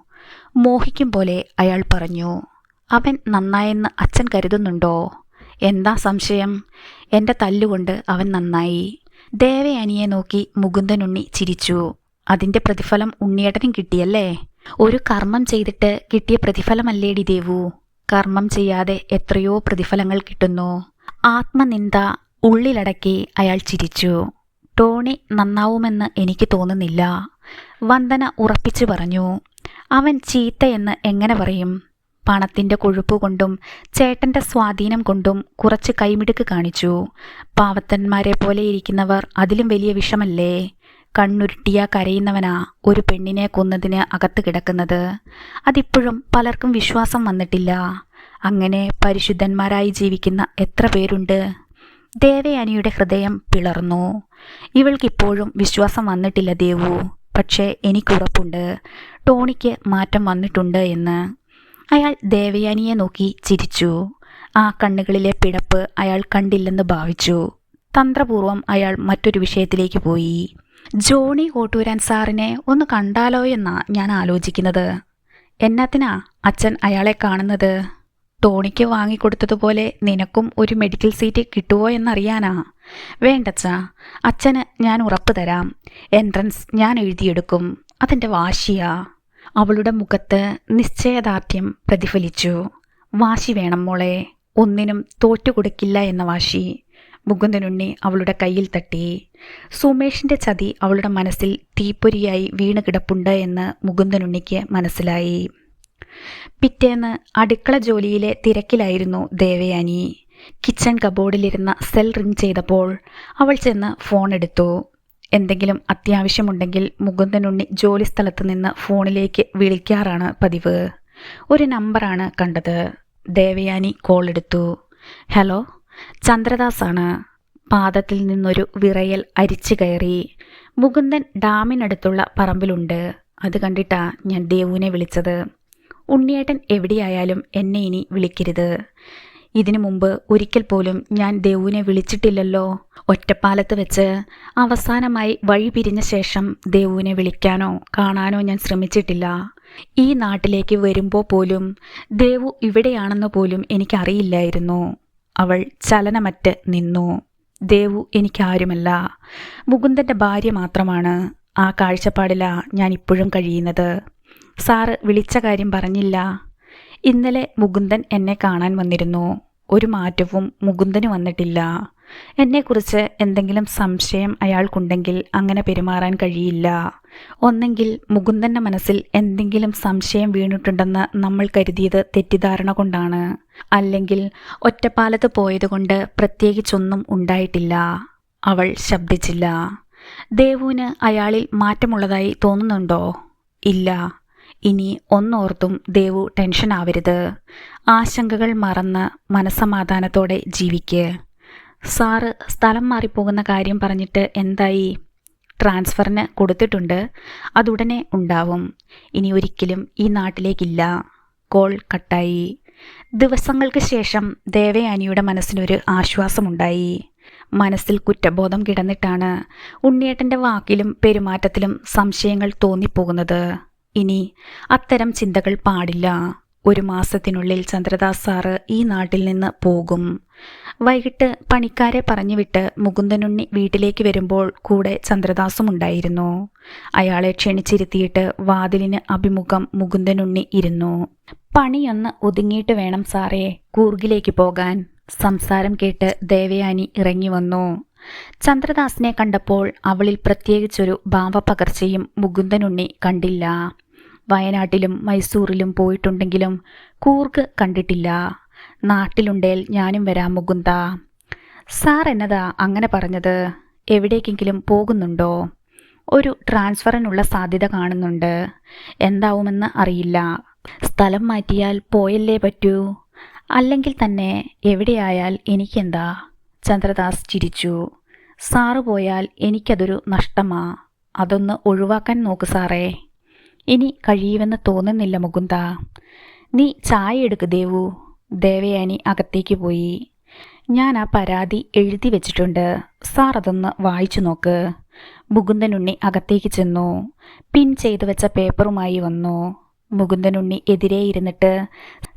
മോഹിക്കും പോലെ അയാൾ പറഞ്ഞു. അവൻ നന്നായെന്ന് അച്ഛൻ കരുതുന്നുണ്ടോ? എന്താ സംശയം? എന്റെ തല്ലുകൊണ്ട് അവൻ നന്നായി. ദേവയാനിയെ നോക്കി മുകുന്ദനുണ്ണി ചിരിച്ചു. അതിന്റെ പ്രതിഫലം ഉണ്ണിയേട്ടനും കിട്ടിയല്ലേ? ഒരു കർമ്മം ചെയ്തിട്ട് കിട്ടിയ പ്രതിഫലമല്ലേടി ദേവു? കർമ്മം ചെയ്യാതെ എത്രയോ പ്രതിഫലങ്ങൾ കിട്ടുന്നു. ആത്മനിന്ദ ഉള്ളിലടക്കി അയാൾ ചിരിച്ചു. ടോണി നന്നാവുമെന്ന് എനിക്ക് തോന്നുന്നില്ല. വന്ദന ഉറപ്പിച്ചു പറഞ്ഞു. അവൻ ചീത്തയെന്ന് എങ്ങനെ പറയും? പണത്തിന്റെ കൊഴുപ്പ് കൊണ്ടും ചേട്ടന്റെ സ്വാധീനം കൊണ്ടും കുറച്ച് കൈമിടുക്ക് കാണിച്ചു. പാവത്തന്മാരെ പോലെ ഇരിക്കുന്നവർ അതിലും വലിയ വിഷമല്ലേ? കണ്ണുരുട്ടിയ കരയുന്നവനാ ഒരു പെണ്ണിനെ കൊന്നതിന് അകത്ത് കിടക്കുന്നത്. അതിപ്പോഴും പലർക്കും വിശ്വാസം വന്നിട്ടില്ല. അങ്ങനെ പരിശുദ്ധന്മാരായി ജീവിക്കുന്ന എത്ര പേരുണ്ട്? ദേവയാനിയുടെ ഹൃദയം പിളർന്നു. ഇവൾക്കിപ്പോഴും വിശ്വാസം വന്നിട്ടില്ല ദേവു. പക്ഷേ എനിക്കുറപ്പുണ്ട്. ടോണിക്ക് മാറ്റം വന്നിട്ടുണ്ട് എന്ന്. അയാൾ ദേവയാനിയെ നോക്കി ചിരിച്ചു. ആ കണ്ണുകളിലെ പിടപ്പ് അയാൾ കണ്ടില്ലെന്ന് ഭാവിച്ചു. തന്ത്രപൂർവം അയാൾ മറ്റൊരു വിഷയത്തിലേക്ക് പോയി. ജോണി കോട്ടൂരാൻ സാറിനെ ഒന്ന് കണ്ടാലോ എന്നാ ഞാൻ ആലോചിക്കുന്നത്. എന്നാത്തിനാ അച്ഛൻ അയാളെ കാണുന്നത്? ടോണിക്ക് വാങ്ങിക്കൊടുത്തതുപോലെ നിനക്കും ഒരു മെഡിക്കൽ സീറ്റ് കിട്ടുമോ എന്നറിയാനാ? വേണ്ടച്ചാ അച്ഛന് ഞാൻ ഉറപ്പ് തരാം. എൻട്രൻസ് ഞാൻ എഴുതിയെടുക്കും. അതെന്റെ വാശിയാ. അവളുടെ മുഖത്ത് നിശ്ചയദാർഢ്യം പ്രതിഫലിച്ചു. വാശി വേണം മോളെ ഒന്നിനും തോറ്റുകൊടുക്കില്ല എന്ന വാശി മുകുന്ദനുണ്ണി അവളുടെ കയ്യിൽ തട്ടി. സുമേഷിന്റെ ചതി അവളുടെ മനസ്സിൽ തീപ്പൊരിയായി വീണ് കിടപ്പുണ്ട് എന്ന് മുകുന്ദനുണ്ണിക്ക് മനസ്സിലായി. പിറ്റേന്ന് അടുക്കള ജോലിയിലെ തിരക്കിലായിരുന്നു ദേവയാനി. കിച്ചൺ കബോർഡിലിരുന്ന സെൽ റിംഗ് ചെയ്തപ്പോൾ അവൾ ചെന്ന് ഫോൺ എടുത്തു. എന്തെങ്കിലും അത്യാവശ്യമുണ്ടെങ്കിൽ മുകുന്ദനുണ്ണി ജോലി സ്ഥലത്ത് നിന്ന് ഫോണിലേക്ക് വിളിക്കാറാണ് പതിവ്. ഒരു നമ്പറാണ് കണ്ടത്. ദേവയാനി കോൾ എടുത്തു. ഹലോ ചന്ദ്രദാസാണ്. പാദത്തിൽ നിന്നൊരു വിറയൽ അരിച്ചു കയറി. മുകുന്ദൻ ഡാമിനടുത്തുള്ള പറമ്പിലുണ്ട്. അത് കണ്ടിട്ടാ ഞാൻ ദേവുവിനെ വിളിച്ചത്. ഉണ്ണിയേട്ടൻ എവിടെയായാലും എന്നെ ഇനി വിളിക്കരുത്. ഇതിനു മുമ്പ് ഒരിക്കൽ പോലും ഞാൻ ദേവുവിനെ വിളിച്ചിട്ടില്ലല്ലോ. ഒറ്റപ്പാലത്ത് വെച്ച് അവസാനമായി വഴി പിരിഞ്ഞ ശേഷം ദേവുവിനെ വിളിക്കാനോ കാണാനോ ഞാൻ ശ്രമിച്ചിട്ടില്ല. ഈ നാട്ടിലേക്ക് വരുമ്പോൾ പോലും ദേവു ഇവിടെയാണെന്ന് പോലും എനിക്കറിയില്ലായിരുന്നു. അവൾ ചലനമറ്റ് നിന്നു. ദേവു എനിക്കാരുമല്ല. മുകുന്ദന്റെ ഭാര്യ മാത്രമാണ് ആ കാഴ്ചപ്പാടിലാ ഞാൻ ഇപ്പോഴും കഴിയുന്നത്. സാറ് വിളിച്ച കാര്യം പറഞ്ഞില്ല. ഇന്നലെ മുകുന്ദൻ എന്നെ കാണാൻ വന്നിരുന്നു. ഒരു മാറ്റവും മുകുന്ദന് വന്നിട്ടില്ല. എന്നെക്കുറിച്ച് എന്തെങ്കിലും സംശയം അയാൾക്കുണ്ടെങ്കിൽ അങ്ങനെ പെരുമാറാൻ കഴിയില്ല. ഒന്നെങ്കിൽ മുകുന്ദന്റെ മനസ്സിൽ എന്തെങ്കിലും സംശയം വീണിട്ടുണ്ടെന്ന് നമ്മൾ കരുതിയത് തെറ്റിദ്ധാരണ കൊണ്ടാണ്. അല്ലെങ്കിൽ ഒറ്റപ്പാലത്ത് പോയതുകൊണ്ട് പ്രത്യേകിച്ചൊന്നും ഉണ്ടായിട്ടില്ല. അവൾ ശബ്ദിച്ചില്ല. ദേവുവിന് അയാളിൽ മാറ്റമുള്ളതായി തോന്നുന്നുണ്ടോ? ഇല്ല. ഇനി ഒന്നോർത്തും ദേവു ടെൻഷൻ ആവരുത്. ആശങ്കകൾ മറന്ന് മനസമാധാനത്തോടെ ജീവിക്ക്. സാറ് സ്ഥലം മാറിപ്പോകുന്ന കാര്യം പറഞ്ഞിട്ട് എന്തായി? ട്രാൻസ്ഫറിന് കൊടുത്തിട്ടുണ്ട്. അതുടനെ ഉണ്ടാവും. ഇനി ഒരിക്കലും ഈ നാട്ടിലേക്കില്ല. കോൾ കട്ടായി. ദിവസങ്ങൾക്ക് ശേഷം ദേവയാനിയുടെ മനസ്സിനൊരു ആശ്വാസമുണ്ടായി. മനസ്സിൽ കുറ്റബോധം കിടന്നിട്ടാണ് ഉണ്ണിയേട്ടന്റെ വാക്കിലും പെരുമാറ്റത്തിലും സംശയങ്ങൾ തോന്നിപ്പോകുന്നത്. ഇനി അത്തരം ചിന്തകൾ പാടില്ല. ഒരു മാസത്തിനുള്ളിൽ ചന്ദ്രദാസ് സാറ് ഈ നാട്ടിൽ നിന്ന് പോകും. വൈകിട്ട് പണിക്കാരെ പറഞ്ഞുവിട്ട് മുകുന്ദനുണ്ണി വീട്ടിലേക്ക് വരുമ്പോൾ കൂടെ ചന്ദ്രദാസും ഉണ്ടായിരുന്നു. അയാളെ ക്ഷണിച്ചിരുത്തിയിട്ട് വാതിലിന് അഭിമുഖം മുകുന്ദനുണ്ണി ഇരുന്നു. പണിയൊന്ന് ഒതുങ്ങിയിട്ട് വേണം സാറേ കൂർഗിലേക്ക് പോകാൻ സംസാരം കേട്ട് ദേവയാനി ഇറങ്ങി വന്നു. ചന്ദ്രദാസിനെ കണ്ടപ്പോൾ അവളിൽ പ്രത്യേകിച്ചൊരു ഭാവപകർച്ചയും മുകുന്ദനുണ്ണി കണ്ടില്ല. വയനാട്ടിലും മൈസൂറിലും പോയിട്ടുണ്ടെങ്കിലും കൂർഗ് കണ്ടിട്ടില്ല. നാട്ടിലുണ്ടേൽ ഞാനും വരാം മുകുന്ദ. സാർ എന്നതാ അങ്ങനെ പറഞ്ഞത്? എവിടേക്കെങ്കിലും പോകുന്നുണ്ടോ? ഒരു ട്രാൻസ്ഫറിനുള്ള സാധ്യത കാണുന്നുണ്ട്. എന്താവുമെന്ന് അറിയില്ല. സ്ഥലം മാറ്റിയാൽ പോയല്ലേ പറ്റൂ? അല്ലെങ്കിൽ തന്നെ എവിടെയായാൽ എനിക്കെന്താ? ചന്ദ്രദാസ് ചിരിച്ചു. സാറ് പോയാൽ എനിക്കതൊരു നഷ്ടമാ. അതൊന്ന് ഒഴിവാക്കാൻ നോക്ക് സാറേ. ഇനി കഴിയുമെന്ന് തോന്നുന്നില്ല മുകുന്ദ. നീ ചായ എടുക്ക് ദേവു. ദേവയാനി അകത്തേക്ക് പോയി. ഞാൻ ആ പരാതി എഴുതി വെച്ചിട്ടുണ്ട്. സാർ അതൊന്ന് വായിച്ചു നോക്ക്. മുകുന്ദനുണ്ണി അകത്തേക്ക് ചെന്നു. പിൻ ചെയ്തു വെച്ച പേപ്പറുമായി വന്നു. മുകുന്ദനുണ്ണി എതിരെ ഇരുന്നിട്ട്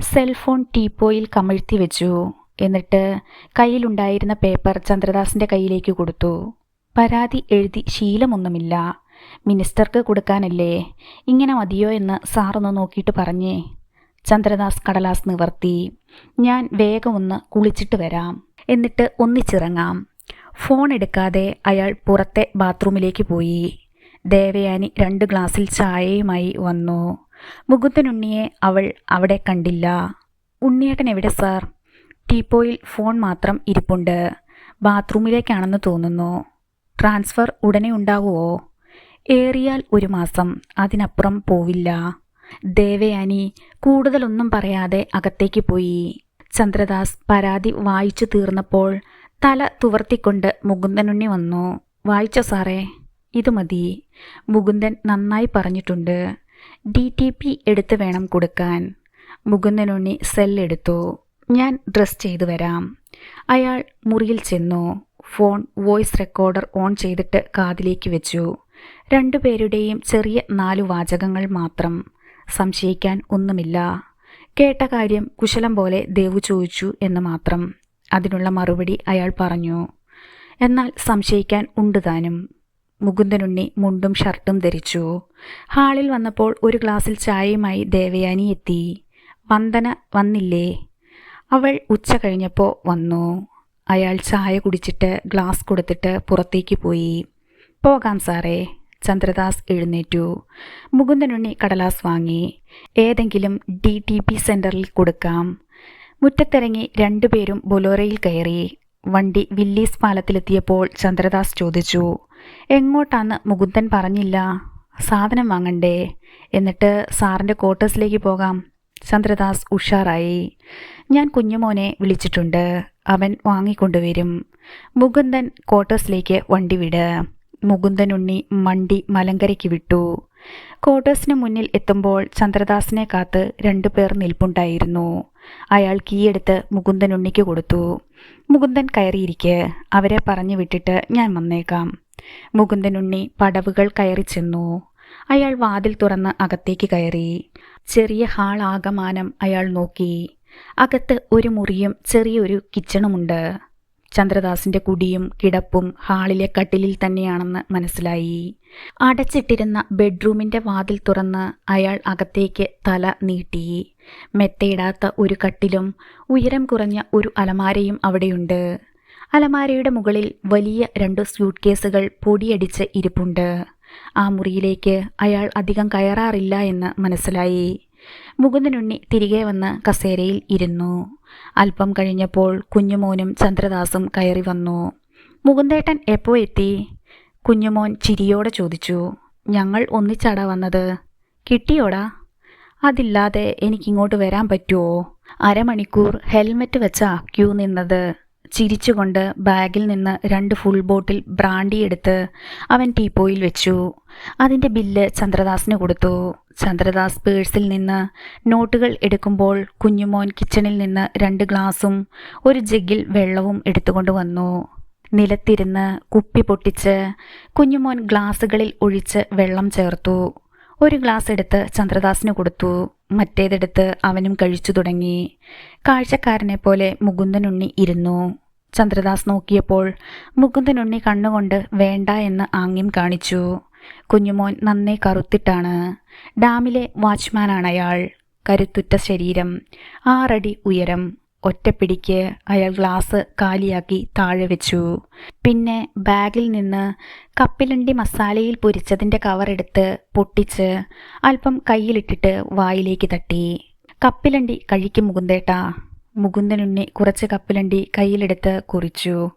സെൽഫോൺ ടീപ്പോയിൽ കമഴ്ത്തി വെച്ചു. എന്നിട്ട് കയ്യിലുണ്ടായിരുന്ന പേപ്പർ ചന്ദ്രദാസിന്റെ കയ്യിലേക്ക് കൊടുത്തു. പരാതി എഴുതി ശീലമൊന്നുമില്ല. മിനിസ്റ്റർക്ക് കൊടുക്കാനല്ലേ? ഇങ്ങനെ മതിയോ എന്ന് സാറൊന്ന് നോക്കിയിട്ട് പറഞ്ഞേ. ചന്ദ്രദാസ് കടലാസ് നിവർത്തി. ഞാൻ വേഗം ഒന്ന് കുളിച്ചിട്ട് വരാം. എന്നിട്ട് ഒന്നിച്ചിറങ്ങാം. ഫോൺ എടുക്കാതെ അയാൾ പുറത്തെ ബാത്റൂമിലേക്ക് പോയി. ദേവയാനി രണ്ട് ഗ്ലാസ്സിൽ ചായയുമായി വന്നു. മുകുന്ദനുണ്ണിയെ അവൾ അവിടെ കണ്ടില്ല. ഉണ്ണിയേട്ടൻ എവിടെ സാർ? ടീപ്പോയിൽ ഫോൺ മാത്രം ഇരിപ്പുണ്ട്. ബാത്റൂമിലേക്കാണെന്ന് തോന്നുന്നു. ട്രാൻസ്ഫർ ഉടനെ ഉണ്ടാവുമോ? ഏറിയാൽ ഒരു മാസം അതിനപ്പുറം പോവില്ല. ദേവയാനി കൂടുതലൊന്നും പറയാതെ അകത്തേക്ക് പോയി. ചന്ദ്രദാസ് പരാതി വായിച്ചു തീർന്നപ്പോൾ തല തുവർത്തിക്കൊണ്ട് മുകുന്ദനുണ്ണി വന്നു. വായിച്ച സാറേ ഇത് മതി. മുകുന്ദൻ നന്നായി പറഞ്ഞിട്ടുണ്ട്. ഡി ടി പി എടുത്ത് വേണം കൊടുക്കാൻ. മുകുന്ദനുണ്ണി സെല്ലെടുത്തു ഞാൻ ഡ്രസ് ചെയ്തു വരാം. അയാൾ മുറിയിൽ ചെന്നു. ഫോൺ വോയിസ് റെക്കോർഡർ ഓൺ ചെയ്തിട്ട് കാതിലേക്ക് വെച്ചു. രണ്ടുപേരുടെയും ചെറിയ നാലു വാചകങ്ങൾ മാത്രം. സംശയിക്കാൻ ഒന്നുമില്ല. കേട്ട കാര്യം കുശലം പോലെ ദേവു ചോദിച്ചു എന്ന് മാത്രം. അതിനുള്ള മറുപടി അയാൾ പറഞ്ഞു. എന്നാൽ സംശയിക്കാൻ ഉണ്ട് താനും. മുകുന്ദനുണ്ണി മുണ്ടും ഷർട്ടും ധരിച്ചു. ഹാളിൽ വന്നപ്പോൾ ഒരു ഗ്ലാസ്സിൽ ചായയുമായി ദേവയാനി എത്തി. വന്ദന വന്നില്ലേ? അവൾ ഉച്ച കഴിഞ്ഞപ്പോൾ വന്നു. അയാൾ ചായ കുടിച്ചിട്ട് ഗ്ലാസ് കൊടുത്തിട്ട് പുറത്തേക്ക് പോയി. പോകാം സാറേ. ചന്ദ്രദാസ് എഴുന്നേറ്റു. മുകുന്ദനുണ്ണി കടലാസ് വാങ്ങി. ഏതെങ്കിലും ഡി ടി പി സെന്ററിൽ കൊടുക്കാം. മുറ്റത്തിറങ്ങി രണ്ടുപേരും ബൊലോറയിൽ കയറി. വണ്ടി വില്ലീസ് പാലത്തിലെത്തിയപ്പോൾ ചന്ദ്രദാസ് ചോദിച്ചു എങ്ങോട്ടാന്ന് മുകുന്ദൻ പറഞ്ഞില്ല? സാധനം വാങ്ങണ്ടേ? എന്നിട്ട് സാറിന്റെ ക്വാർട്ടേഴ്സിലേക്ക് പോകാം. ചന്ദ്രദാസ് ഉഷാറായി. ഞാൻ കുഞ്ഞുമോനെ വിളിച്ചിട്ടുണ്ട്. അവൻ വാങ്ങിക്കൊണ്ടുവരും. മുകുന്ദൻ ക്വാർട്ടേഴ്സിലേക്ക് വണ്ടി വിട്. മുകുന്ദൻ ഉണ്ണി മണ്ടി മലങ്കരയ്ക്ക് വിട്ടു. ക്വാർട്ടേഴ്സിന് മുന്നിൽ എത്തുമ്പോൾ ചന്ദ്രദാസിനെ കാത്ത് രണ്ടുപേർ നിൽപ്പുണ്ടായിരുന്നു. അയാൾ കീയെടുത്ത് മുകുന്ദനുണ്ണിക്ക് കൊടുത്തു. മുകുന്ദൻ കയറിയിരിക്കെ. അവരെ പറഞ്ഞു വിട്ടിട്ട് ഞാൻ വന്നേക്കാം. മുകുന്ദനുണ്ണി പടവുകൾ കയറി ചെന്നു. അയാൾ വാതിൽ തുറന്ന് അകത്തേക്ക് കയറി. ചെറിയ ഹാൾ ആകമാനം അയാൾ നോക്കി. അകത്ത് ഒരു മുറിയും ചെറിയൊരു കിച്ചണുമുണ്ട്. ചന്ദ്രദാസിന്റെ കുടിയും കിടപ്പും ഹാളിലെ കട്ടിലിൽ തന്നെയാണെന്ന് മനസ്സിലായി. അടച്ചിട്ടിരുന്ന ബെഡ്റൂമിന്റെ വാതിൽ തുറന്ന് അയാൾ അകത്തേക്ക് തല നീട്ടി. മെത്തയിടാത്ത ഒരു കട്ടിലും ഉയരം കുറഞ്ഞ ഒരു അലമാരയും അവിടെയുണ്ട്. അലമാരയുടെ മുകളിൽ വലിയ രണ്ട് സ്യൂട്ട് കേസുകൾ പൊടിയടിച്ച് ഇരിപ്പുണ്ട്. ആ മുറിയിലേക്ക് അയാൾ അധികം കയറാറില്ല എന്ന് മനസ്സിലായി. മുകുന്ദനുണ്ണി തിരികെ വന്ന് കസേരയിൽ ഇരുന്നു. അല്പം കഴിഞ്ഞപ്പോൾ കുഞ്ഞുമോനും ചന്ദ്രദാസും കയറി വന്നു. മുകുന്ദേട്ടൻ എപ്പോ എത്തി? കുഞ്ഞുമോൻ ചിരിയോടെ ചോദിച്ചു. ഞങ്ങൾ ഒന്നിച്ചാടാ വന്നത്. കിട്ടിയോടാ? അതില്ലാതെ എനിക്കിങ്ങോട്ട് വരാൻ പറ്റുമോ അരമണിക്കൂർ ഹെൽമെറ്റ് വെച്ചാ ക്യൂ നിന്നത്. ചിരിച്ചുകൊണ്ട് ബാഗിൽ നിന്ന് രണ്ട് ഫുൾ ബോട്ടിൽ ബ്രാൻഡി എടുത്ത് അവൻ ടീപ്പോയിൽ വെച്ചു. അതിന്റെ ബില്ല് ചന്ദ്രദാസിന് കൊടുത്തു. ചന്ദ്രദാസ് പേഴ്സിൽ നിന്ന് നോട്ടുകൾ എടുക്കുമ്പോൾ കുഞ്ഞുമോൻ കിച്ചണിൽ നിന്ന് രണ്ട് ഗ്ലാസും ഒരു ജഗ്ഗിൽ വെള്ളവും എടുത്തുകൊണ്ട് വന്നു. നിലത്തിരുന്ന് കുപ്പി പൊട്ടിച്ച് കുഞ്ഞുമോൻ ഗ്ലാസുകളിൽ ഒഴിച്ച് വെള്ളം ചേർത്തു. ഒരു ഗ്ലാസ് എടുത്ത് ചന്ദ്രദാസിന് കൊടുത്തു. മറ്റേതെടുത്ത് അവനും കഴിച്ചു തുടങ്ങി. കാഴ്ചക്കാരനെ പോലെ മുകുന്ദനുണ്ണി ഇരുന്നു. ചന്ദ്രദാസ് നോക്കിയപ്പോൾ മുകുന്ദനുണ്ണി കണ്ണുകൊണ്ട് വേണ്ട എന്ന് ആംഗ്യം കാണിച്ചു. കുഞ്ഞുമോൻ നന്നേ കറുത്തിട്ടാണ്. ഡാമിലെ വാച്ച്മാനാണ് അയാൾ. കരുത്തുറ്റ ശരീരം. ആറടി ഉയരം. ഒറ്റപ്പിടിക്ക് അയാൾ ഗ്ലാസ് കാലിയാക്കി താഴെ വെച്ചു. പിന്നെ ബാഗിൽ നിന്ന് കപ്പിലണ്ടി മസാലയിൽ പൊരിച്ചതിന്റെ കവറെടുത്ത് പൊട്ടിച്ച് അല്പം കയ്യിലിട്ടിട്ട് വായിലേക്ക് തട്ടി. കപ്പിലണ്ടി കഴിക്കും മുകുന്ദേട്ടാ. മുകുന്ദനുണ്ണി കുറച്ച് കപ്പിലണ്ടി കയ്യിലെടുത്ത് കുറിച്ചു.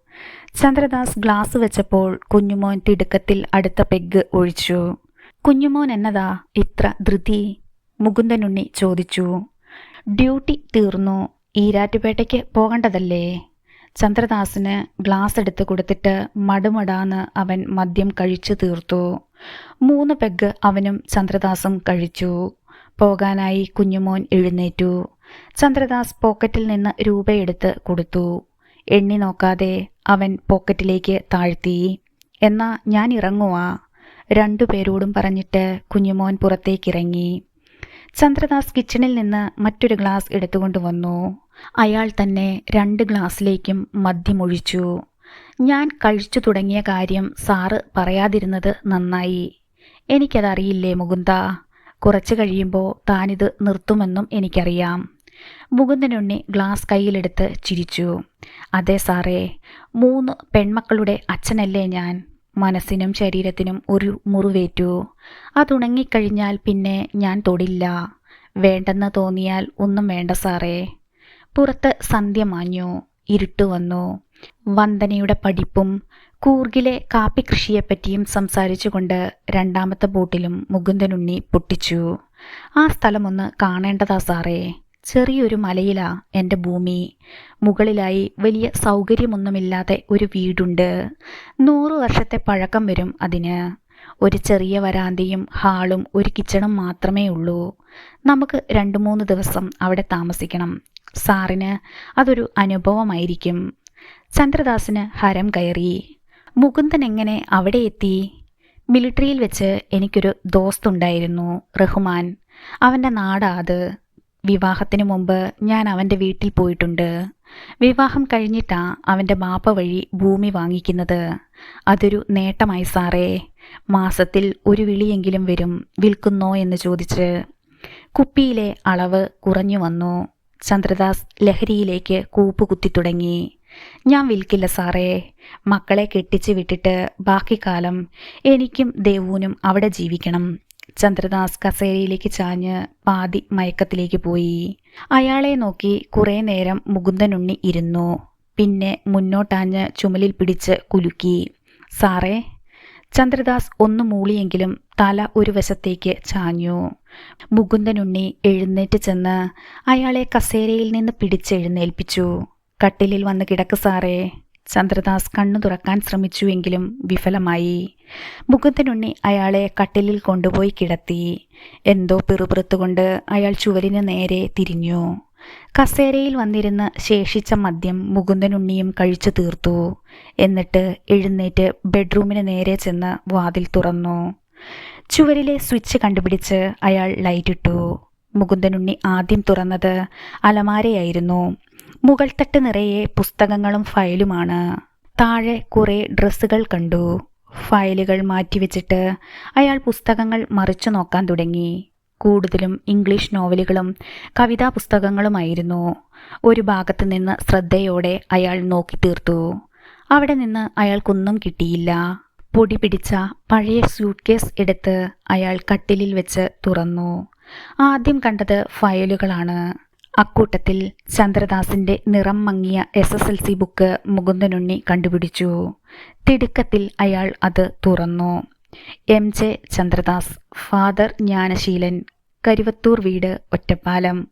ചന്ദ്രദാസ് ഗ്ലാസ് വെച്ചപ്പോൾ കുഞ്ഞുമോൻ തിടുക്കത്തിൽ അടുത്ത പെഗ് ഒഴിച്ചു. കുഞ്ഞുമോൻ എന്നതാ ഇത്ര ധൃതി? മുകുന്ദനുണ്ണി ചോദിച്ചു. ഡ്യൂട്ടി തീർന്നു. ഈരാറ്റുപേട്ടയ്ക്ക് പോകേണ്ടതല്ലേ? ചന്ദ്രദാസിന് ഗ്ലാസ് എടുത്ത് കൊടുത്തിട്ട് മടുമടാന്ന് അവൻ മദ്യം കഴിച്ചു തീർത്തു. മൂന്ന് പെഗ് അവനും ചന്ദ്രദാസും കഴിച്ചു. പോകാനായി കുഞ്ഞുമോൻ എഴുന്നേറ്റു. ചന്ദ്രദാസ് പോക്കറ്റിൽ നിന്ന് രൂപയെടുത്ത് കൊടുത്തു. എണ്ണി നോക്കാതെ അവൻ പോക്കറ്റിലേക്ക് താഴ്ത്തി. എന്നാ ഞാൻ ഇറങ്ങുവാ രണ്ടുപേരോടും പറഞ്ഞിട്ട് കുഞ്ഞുമോൻ പുറത്തേക്കിറങ്ങി. ചന്ദ്രദാസ് കിച്ചണിൽ നിന്ന് മറ്റൊരു ഗ്ലാസ് എടുത്തുകൊണ്ട് വന്നു. അയാൾ തന്നെ രണ്ട് ഗ്ലാസ്സിലേക്കും മദ്യമൊഴിച്ചു. ഞാൻ കഴിച്ചു തുടങ്ങിയ കാര്യം സാറ് പറയാതിരുന്നത് നന്നായി. എനിക്കതറിയില്ലേ മുകുന്ദ? കുറച്ച് കഴിയുമ്പോൾ താനിത് നിർത്തുമെന്നും എനിക്കറിയാം. മുകുന്ദനുണ്ണി ഗ്ലാസ് കയ്യിലെടുത്ത് ചിരിച്ചു. അതെ സാറേ മൂന്ന് പെൺമക്കളുടെ അച്ഛനല്ലേ ഞാൻ? മനസ്സിനും ശരീരത്തിനും ഒരു മുറിവേറ്റു. അതുണങ്ങിക്കഴിഞ്ഞാൽ പിന്നെ ഞാൻ തൊടില്ല. വേണ്ടെന്ന് തോന്നിയാൽ ഒന്നും വേണ്ട സാറേ. പുറത്ത് സന്ധ്യ മാഞ്ഞു. ഇരുട്ട് വന്നു. വന്ദനയുടെ പഠിപ്പും കൂർഗിലെ കാപ്പി കൃഷിയെപ്പറ്റിയും സംസാരിച്ചുകൊണ്ട് രണ്ടാമത്തെ ബോട്ടിലും മുകുന്ദനുണ്ണി പൊട്ടിച്ചു. ആ സ്ഥലമൊന്ന് കാണേണ്ടതാ സാറേ. ചെറിയൊരു മലയിലാ എന്റെ ഭൂമി. മുകളിലായി വലിയ സൗകര്യമൊന്നുമില്ലാതെ ഒരു വീടുണ്ട്. നൂറു വർഷത്തെ പഴക്കം വരും അതിന്. ഒരു ചെറിയ വരാന്തയും ഹാളും ഒരു കിച്ചണും മാത്രമേ ഉള്ളൂ. നമുക്ക് രണ്ട് മൂന്ന് ദിവസം അവിടെ താമസിക്കണം. സാറിന് അതൊരു അനുഭവമായിരിക്കും. ചന്ദ്രദാസിന് ഹരം കയറി. മുകുന്ദൻ എങ്ങനെ അവിടെ എത്തി? മിലിറ്ററിയിൽ വെച്ച് എനിക്കൊരു ദോസ്തുണ്ടായിരുന്നു റഹ്മാൻ. അവന്റെ നാടാ അത്. വിവാഹത്തിന് മുമ്പ് ഞാൻ അവന്റെ വീട്ടിൽ പോയിട്ടുണ്ട്. വിവാഹം കഴിഞ്ഞിട്ടാ അവന്റെ ബാപ്പ വഴി ഭൂമി വാങ്ങിക്കുന്നത്. അതൊരു നേട്ടമായി സാറേ. മാസത്തിൽ ഒരു വിളിയെങ്കിലും വരും വിൽക്കുന്നോ എന്ന് ചോദിച്ച്. കുപ്പിയിലെ അളവ് കുറഞ്ഞു വന്നു. ചന്ദ്രദാസ് ലഹരിയിലേക്ക് കൂപ്പുകുത്തി തുടങ്ങി. ഞാൻ വിൽക്കില്ല സാറേ. മക്കളെ കെട്ടിച്ച് വിട്ടിട്ട് ബാക്കി കാലം എനിക്കും ദേവൂനും അവിടെ ജീവിക്കണം. ചന്ദ്രദാസ് കസേരയിലേക്ക് ചാഞ്ഞ് പാതി മയക്കത്തിലേക്ക് പോയി. അയാളെ നോക്കി കുറേ നേരം മുകുന്ദനുണ്ണി ഇരുന്നു. പിന്നെ മുന്നോട്ടാഞ്ഞ് ചുമലിൽ പിടിച്ച് കുലുക്കി. സാറേ ചന്ദ്രദാസ് ഒന്ന് മൂളിയെങ്കിലും തല ഒരു വശത്തേക്ക് ചാഞ്ഞു മുകുന്ദനുണ്ണി എഴുന്നേറ്റ് ചെന്ന് അയാളെ കസേരയിൽ നിന്ന് പിടിച്ചെഴുന്നേൽപ്പിച്ചു കട്ടിലിൽ വന്ന് കിടക്ക് സാറേ. ചന്ദ്രദാസ് കണ്ണു തുറക്കാൻ ശ്രമിച്ചുവെങ്കിലും വിഫലമായി. മുകുന്ദനുണ്ണി അയാളെ കട്ടിലിൽ കൊണ്ടുപോയി കിടത്തി. എന്തോ പിറുപിറുത്തുകൊണ്ട് അയാൾ ചുവരിന് നേരെ തിരിഞ്ഞു. കസേരയിൽ വന്നിരുന്ന ശേഷിച്ച മദ്യം മുകുന്ദനുണ്ണിയും കഴിച്ചു തീർത്തു. എന്നിട്ട് എഴുന്നേറ്റ് ബെഡ്റൂമിന് നേരെ ചെന്ന് വാതിൽ തുറന്നു. ചുവരിലെ സ്വിച്ച് കണ്ടുപിടിച്ച് അയാൾ ലൈറ്റിട്ടു. മുകുന്ദനുണ്ണി ആദ്യം തുറന്നത് അലമാരയായിരുന്നു. മുകൾ തട്ട് നിറയെ പുസ്തകങ്ങളും ഫയലുമാണ്. താഴെ കുറെ ഡ്രസ്സുകൾ കണ്ടു. ഫയലുകൾ മാറ്റിവെച്ചിട്ട് അയാൾ പുസ്തകങ്ങൾ മറിച്ചു നോക്കാൻ തുടങ്ങി. കൂടുതലും ഇംഗ്ലീഷ് നോവലുകളും കവിതാ പുസ്തകങ്ങളുമായിരുന്നു. ഒരു ഭാഗത്ത് നിന്ന് ശ്രദ്ധയോടെ അയാൾ നോക്കി തീർത്തു. അവിടെ നിന്ന് അയാൾക്കൊന്നും കിട്ടിയില്ല. പൊടി പിടിച്ച പഴയ സ്യൂട്ട് കേസ് എടുത്ത് അയാൾ കട്ടിലിൽ വെച്ച് തുറന്നു. ആദ്യം കണ്ടത് ഫയലുകളാണ്. അക്കൂട്ടത്തിൽ ചന്ദ്രദാസിന്റെ നിറം മങ്ങിയ S S L C book Mukundanunni കണ്ടുപിടിച്ചു. തിടുക്കത്തിൽ അയാൾ അത് തുറന്നു. M J Chandradas father Jnanaseelan Karuvathur വീട് ഒറ്റപ്പാലം.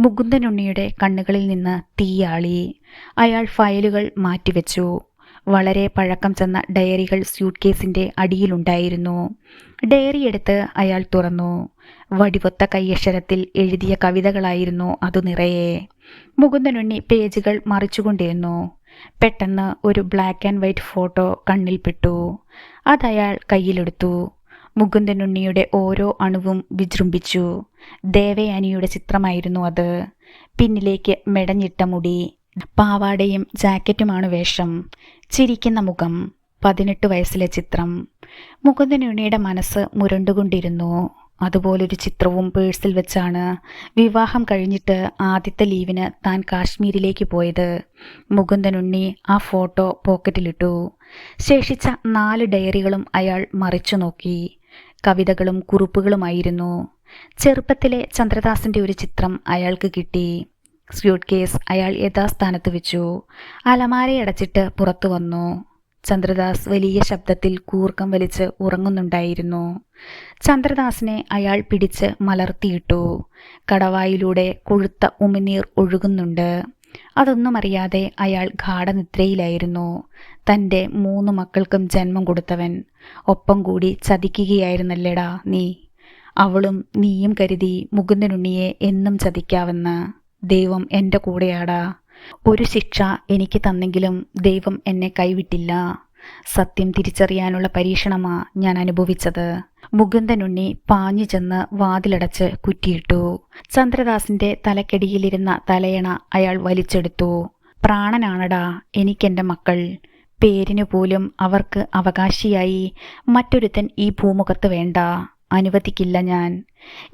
മുകുന്ദനുണ്ണിയുടെ കണ്ണുകളിൽ നിന്ന് തീയാളി. അയാൾ ഫയലുകൾ മാറ്റിവെച്ചു. വളരെ പഴക്കം ചെന്ന ഡയറികൾ സ്യൂട്ട് കേസിന്റെ അടിയിലുണ്ടായിരുന്നു. ഡയറി എടുത്ത് അയാൾ തുറന്നു. വടിവൊത്ത കയ്യക്ഷരത്തിൽ എഴുതിയ കവിതകളായിരുന്നു അതു നിറയെ. മുകുന്ദനുണ്ണി പേജുകൾ മറിച്ചുകൊണ്ടിരുന്നു. പെട്ടെന്ന് ഒരു ബ്ലാക്ക് ആൻഡ് വൈറ്റ് ഫോട്ടോ കണ്ണിൽപ്പെട്ടു. അതയാൾ കയ്യിലെടുത്തു. മുകുന്ദനുണ്ണിയുടെ ഓരോ അണുവും വിജൃംഭിച്ചു. ദേവയാനിയുടെ ചിത്രമായിരുന്നു അത്. പിന്നിലേക്ക് മെടഞ്ഞിട്ട മുടി പാവാടയും ജാക്കറ്റുമാണ് വേഷം. ചിരിക്കുന്ന മുഖം പതിനെട്ട് വയസ്സിലെ ചിത്രം. മുകുന്ദനുണ്ണിയുടെ മനസ്സ് മുരണ്ടുകൊണ്ടിരുന്നു. അതുപോലൊരു ചിത്രവും പേഴ്സിൽ വെച്ചാണ് വിവാഹം കഴിഞ്ഞിട്ട് ആദ്യത്തെ ലീവിന് താൻ കാശ്മീരിലേക്ക് പോയത്. മുകുന്ദനുണ്ണി ആ ഫോട്ടോ പോക്കറ്റിലിട്ടു. ശേഷിച്ച നാല് ഡയറികളും അയാൾ മറിച്ചു നോക്കി. കവിതകളും കുറിപ്പുകളുമായിരുന്നു. ചെറുപ്പത്തിലെ ചന്ദ്രദാസിന്റെ ഒരു ചിത്രം അയാൾക്ക് കിട്ടി. സ്യൂട്ട് കേസ് അയാൾ യഥാസ്ഥാനത്ത് വെച്ചു. അലമാരയടച്ചിട്ട് പുറത്തു വന്നു. ചന്ദ്രദാസ് വലിയ ശബ്ദത്തിൽ കൂർക്കം വലിച്ച് ഉറങ്ങുന്നുണ്ടായിരുന്നു. ചന്ദ്രദാസിനെ അയാൾ പിടിച്ച് മലർത്തിയിട്ടു. കടവായിലൂടെ കൊഴുത്ത ഉമിനീർ ഒഴുകുന്നുണ്ട്. അതൊന്നും അറിയാതെ അയാൾ ഗാഠനിദ്രയിലായിരുന്നു. തന്റെ മൂന്ന് മക്കൾക്കും ജന്മം കൊടുത്തവൻ. ഒപ്പം കൂടി ചതിക്കുകയായിരുന്നല്ലേടാ നീ? അവളും നീയും കരുതി മുകുന്ദനുണ്ണിയെ എന്നും ചതിക്കാവെന്ന്. ദൈവം എന്റെ കൂടെയാടാ. ഒരു ശിക്ഷ എനിക്ക് തന്നെങ്കിലും ദൈവം എന്നെ കൈവിട്ടില്ല. സത്യം തിരിച്ചറിയാനുള്ള പരീക്ഷണമാ ഞാൻ അനുഭവിച്ചത്. മുകുന്ദനുണ്ണി പാഞ്ഞു ചെന്ന് വാതിലടച്ച് കുറ്റിയിട്ടു. ചന്ദ്രദാസിന്റെ തലക്കടിയിലിരുന്ന തലയണ അയാൾ വലിച്ചെടുത്തു. പ്രാണനാണടാ എനിക്കെന്റെ മക്കൾ. പേരിനു പോലും അവർക്ക് അവകാശിയായി മറ്റൊരുത്തൻ ഈ ഭൂമുഖത്ത് വേണ്ട. അനുവദിക്കില്ല ഞാൻ.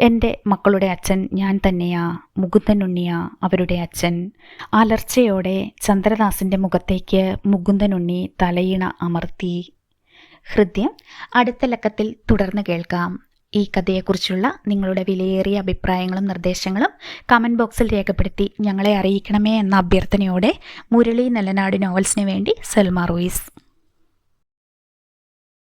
എന്റെ മക്കളുടെ അച്ഛൻ ഞാൻ തന്നെയാ മുകുന്ദനുണ്ണിയാ അവരുടെ അച്ഛൻ. അലർച്ചയോടെ ചന്ദ്രദാസിന്റെ മുഖത്തേക്ക് മുകുന്ദനുണ്ണി തലയിണ അമർത്തി. ഹൃദ്യം അടുത്ത ലക്കത്തിൽ തുടർന്ന് കേൾക്കാം. ഈ കഥയെക്കുറിച്ചുള്ള നിങ്ങളുടെ വിലയേറിയ അഭിപ്രായങ്ങളും നിർദ്ദേശങ്ങളും കമന്റ് ബോക്സിൽ രേഖപ്പെടുത്തി ഞങ്ങളെ അറിയിക്കണമേ എന്ന അഭ്യർത്ഥനയോടെ മുരളി നെല്ലനാട് നോവൽസിന് വേണ്ടി സൽമാ റോയിസ്.